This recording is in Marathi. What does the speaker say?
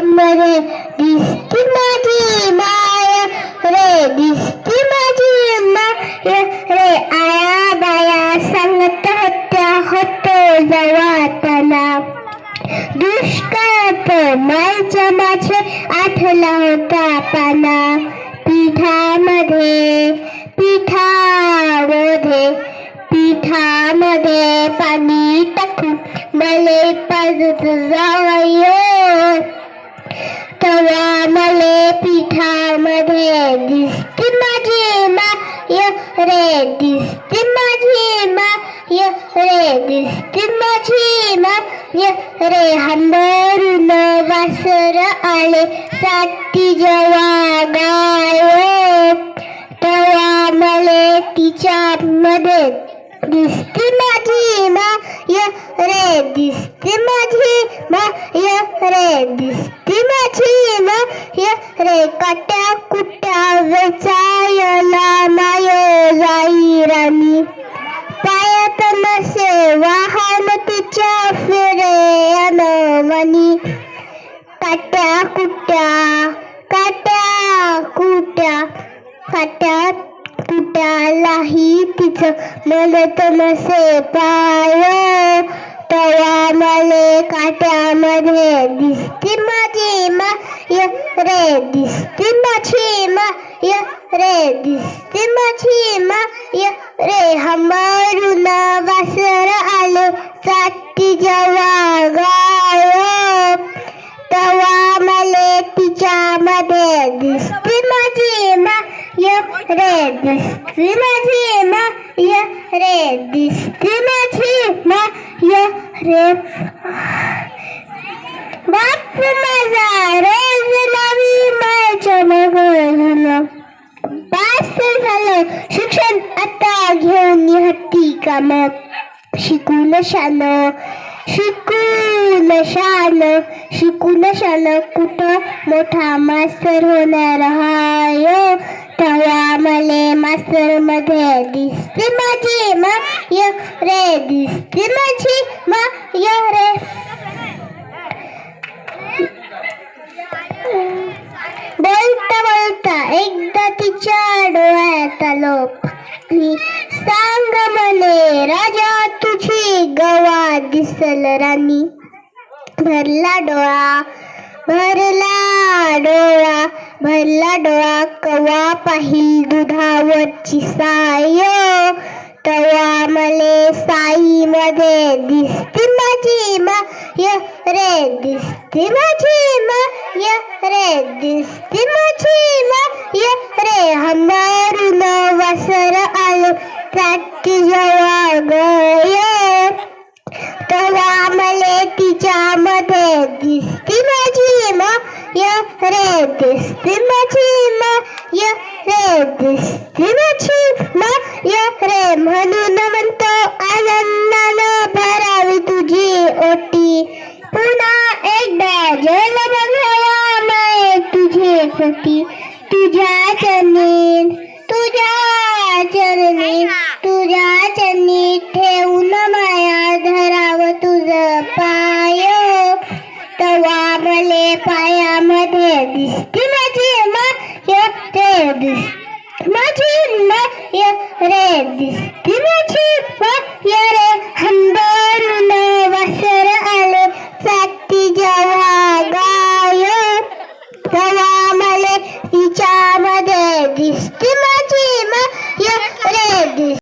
मध्ये दिसती माझी माया रे दिसती माझी माया रे आया बाया सांगत होत्या होतो जवाताना दुष्काळात मायच्या माझे आठला होता पाना पिठामध्ये पिठामध्ये पिठामध्ये पाणी टाकून मले पाजत जावयो तवा मले पिठामध्ये दिसते माझी माय रे दिसते माझी माय रे दिसते माझी माय रे. हंबरून वासर आले साती जवा गाय तेव्हा मले तिच्या मध्ये दिसते माझी माय रे दिसते माझी माय रे दिसते माझी रेकाट्या रे काट्या कुट्या वेचायला माय जाई राणी. पायात नसे वाहन तिच्या फिरे अनमनी काट्या कुट्या काट्या कुट्या काट्या कुट्यालाही तिचं. मदत नसे पाय तया मले काट्यामध्ये दिसते माझी मा रे दिसते माझी माय रे दिसते माझी माय रे हमारून वासर आले साती जेव्हा गाय तेव्हा मले तिच्यामध्ये दिसते माझी माय रे दिसते माझी माय रे दिसते माझी माय रे बाप माझा रोज नवी मायच्या मग झालं पास झालं. शिक्षण आता घेऊन हत्ती काम. शिकून शान. शिकून शान. शिकून शान कुठं? मोठा मास्तर होणार हाय. तेव्हा मले मास्तरमध्ये दिसते माझी मा य रे. दिसते माझी मा य रे. डोळ्यात सांग मले राजा तुझी गवा दिसल राणी. भरला डोळा भरला डोळा भरला डोळा कवा पाहिल दुधावरची साय. तया मले साई मध्ये दिसते माझी माय रे. दिसते माझी माय रे. दिसते माझी माय रे. हमारून वासर आलो त्याची जेव्हा गय तया मले तिच्या मध्ये दिसते माझी माय रे. दिसते माझी माय रे. दिसते माझी मा सती तुझ्या चरणी तुझ्या चरणी तुझ्या चरणी ठेवून माया धराव तुझ पाय. तवा मले पायामध्ये दिसते माझी माय रे दिस माझी माय रे दिसते माझी माय वासर